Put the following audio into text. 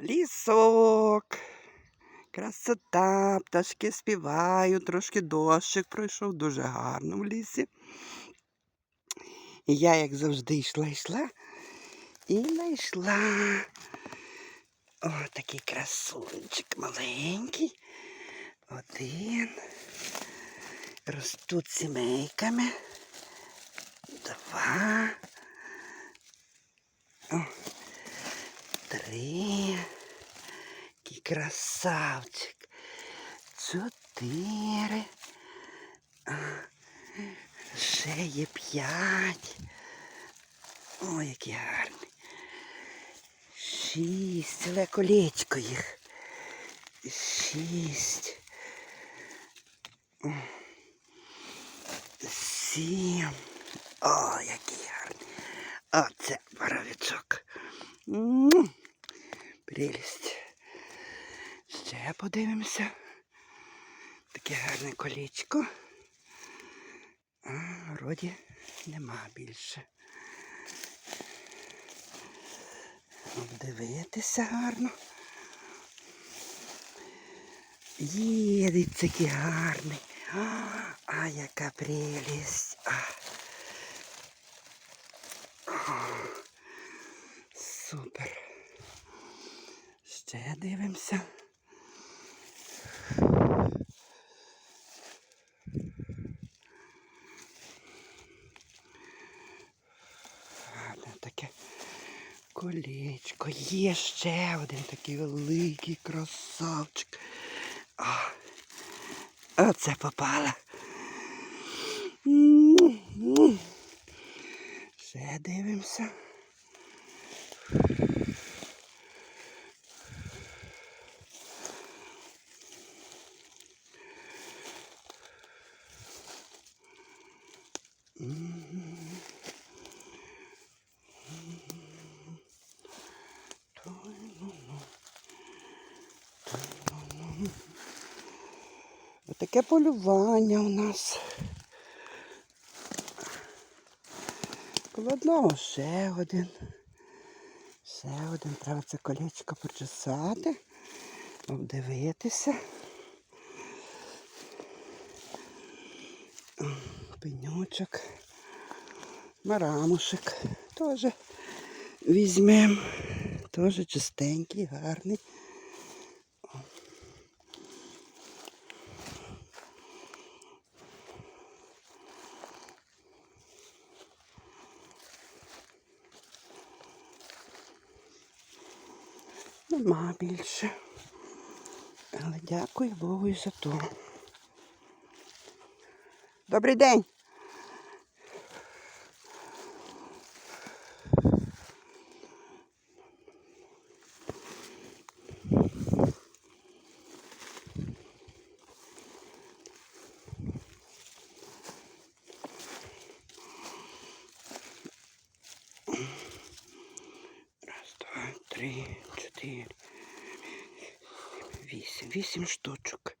Лісок. Красота, пташки співають, трошки дощик пройшов, дуже гарно в лісі. І я, як завжди, йшла, йшла і знайшла. О, такий красунчик маленький. Один. Ростуть сімейками. Два. Три. Який красавчик. Чотири. Ще є п'ять. Ой, який гарний. Шість. Ціле колечко їх. Шість. Сім. О, який гарний. Оце боровичок. Прелість. Ще подивимося. Таке гарне колечко. А вроді нема більше. Обдивитися гарно. Є, який гарний. А, яка прелість. Супер. Ще дивимося. Таке колечко. Є ще один такий великий красавчик. А, оце попала. Ще дивимося. Отаке полювання у нас. Коло одного ще один. Ще один. Треба це колечко почесати, обдивитися. Пеньочок. Марамушек. Теж візьмемо. Теж чистенький, гарний. Нема більше. Але дякую Богу і за то. Добрий день. Раз, два, три, чотири. Вісім. Вісім штучок.